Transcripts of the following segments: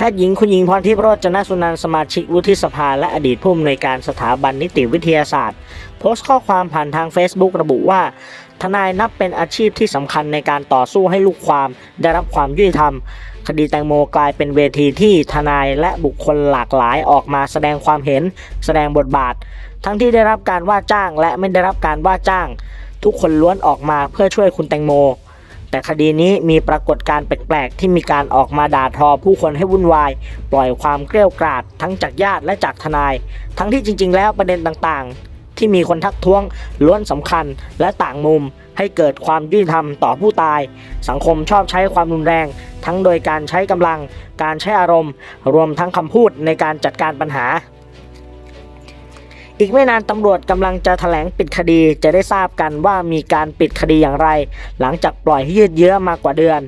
แพทย์หญิงคุณหญิงพรทิพย์โรจนสุนันสมาชิกวุฒิสภา และอดีตผู้อำนวยการสถาบันนิติวิทยาศาสตร์ โพสต์ข้อความผ่านทาง Facebook ระบุว่า ทนายนับเป็นอาชีพที่สำคัญในการต่อสู้ให้ลูกความ ได้รับความยุติธรรม คดีแตงโมกลายเป็นเวทีที่ทนายและบุคคลหลากหลายออกมาแสดงความเห็น แสดงบทบาท ทั้งที่ได้รับการว่าจ้างและไม่ได้รับการว่าจ้าง ทุกคนล้วนออกมาเพื่อช่วยคุณแตงโม แต่คดีนี้มีปรากฏการณ์แปลกๆ ที่มีการออกมาด่าทอผู้คนให้วุ่นวาย ปล่อยความเกลี้ยวกราดทั้งจากญาติและจากทนาย ทั้งที่จริง ๆ แล้วประเด็นต่างๆ ที่มีคนทักท้วงล้วนสำคัญและต่างมุมให้เกิดความยุติธรรมต่อผู้ตาย สังคมชอบใช้ความรุนแรง ทั้งโดยการใช้กำลัง การใช้อารมณ์ รวมทั้งคำพูดในการจัดการปัญหา อีกไม่นานตำรวจกำลังจะแถลงปิดคดีจะได้ทราบกันว่ามีการปิดคดีอย่างไร หลังจากปล่อยให้ยืดเยื้อมากกว่าเดือน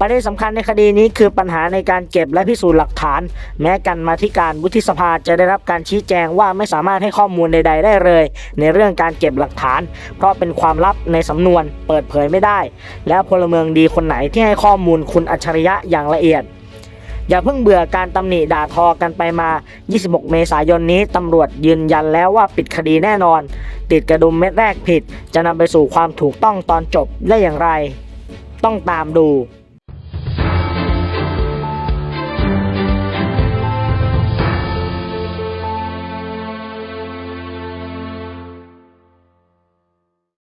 ประเด็นสำคัญในคดีนี้คือปัญหาในการเก็บและพิสูจน์หลักฐาน แม้กันมาธิการวุฒิสภาจะได้รับการชี้แจงว่าไม่สามารถให้ข้อมูลใด ๆ ได้เลย ในเรื่องการเก็บหลักฐาน เพราะเป็นความลับในสำนวนเปิดเผยไม่ได้ แล้วพลเมืองดีคนไหนที่ให้ข้อมูลคุณอัจฉริยะอย่างละเอียด อย่าเพิ่งเบื่อการตำหนิด่าทอกันไปมา 26 เมษายนนี้ตำรวจยืนยันแล้วว่าปิดคดีแน่นอน ติดกระดุมเม็ดแรกผิด จะนำไปสู่ความถูกต้องตอนจบได้อย่างไร ต้องตามดู